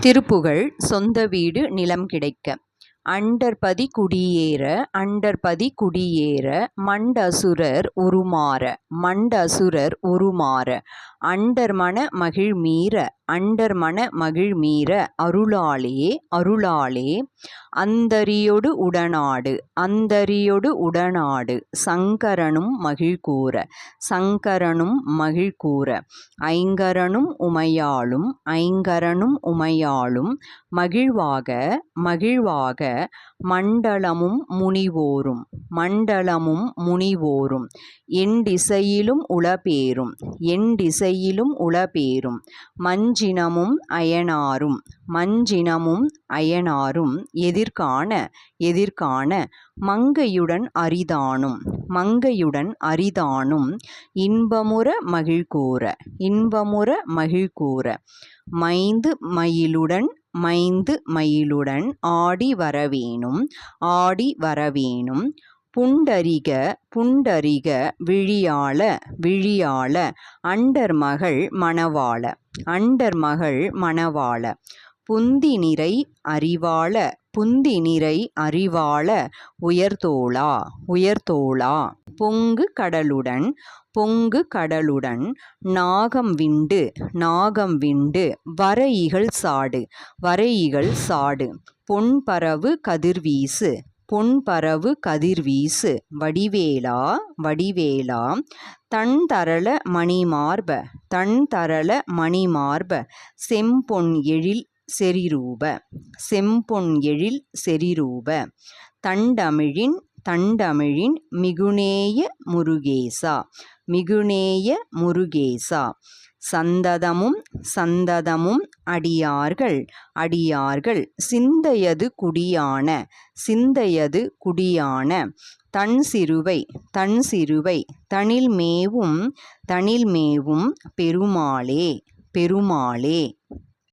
திருப்புகழ் சொந்த வீடு நிலம் கிடைக்க. அண்டர்பதி குடியேற அண்டர்பதி குடியேற மண்டசுரர் உருமாற மண்டசுரர் உருமாற. அண்டர்மன மகிழ்மீற அண்டர்மன மகிழ்மீற அருளாலே அருளாலே அந்தரியொடு உடனாடு அந்தரியொடு உடனாடு சங்கரனும் மகிழ்கூர சங்கரனும் மகிழ்கூர ஐங்கரனும் உமையாளும் ஐங்கரனும் உமையாளும் மகிழ்வாக மகிழ்வாக மண்டலமும் முனிவோரும் மண்டலமும் முனிவோரும் எண்டிசையிலும் உளபேரும் எண்டிசையிலும் உளபேரும் மஞ்சினமும் அயனாரும். மஞ்சினமும் அயனாரும் எதிர்காண எதிர்காண மங்கையுடன் அரிதானும். மங்கையுடன் அரிதானும் இன்பமுற மகிழ்கூர இன்பமுற மகிழ்கூர மைந்து மயிலுடன் மைந்து மயிலுடன் ஆடி வரவேணும் ஆடி வரவேணும். புண்டரிக புண்டரிக விழியாள விழியாள அண்டர்மகள் மணவாள அண்டர்மகள் மணவாள புந்தி நிறை அறிவாள புந்தி நிறை அறிவாள உயர்தோளா உயர்தோளா பொங்கு கடலுடன் பொங்கு கடலுடன் நாகம் விண்டு நாகம் விண்டு வரையிகள் சாடு வரையிகள் சாடு பொன்பரவு கதிர்வீசு பொன்பரவு கதிர்வீசு. வடிவேலா வடிவேலா தன் தரள மணிமார்ப தன் தரள மணிமார்ப செம்பொன் எழில் செரிரூப செம்பொன் எழில் செரிரூப தண்டமிழின் தண்டமிழின் மிகுநேய முருகேசா. மிகுநேய முருகேசா. சந்ததமும் சந்ததமும் அடியார்கள் அடியார்கள் சிந்தையது குடியான சிந்தையது குடியான. தன் சிறுவை தன் சிறுவை தனில்மேவும் தனில்மேவும் பெருமாளே பெருமாளே.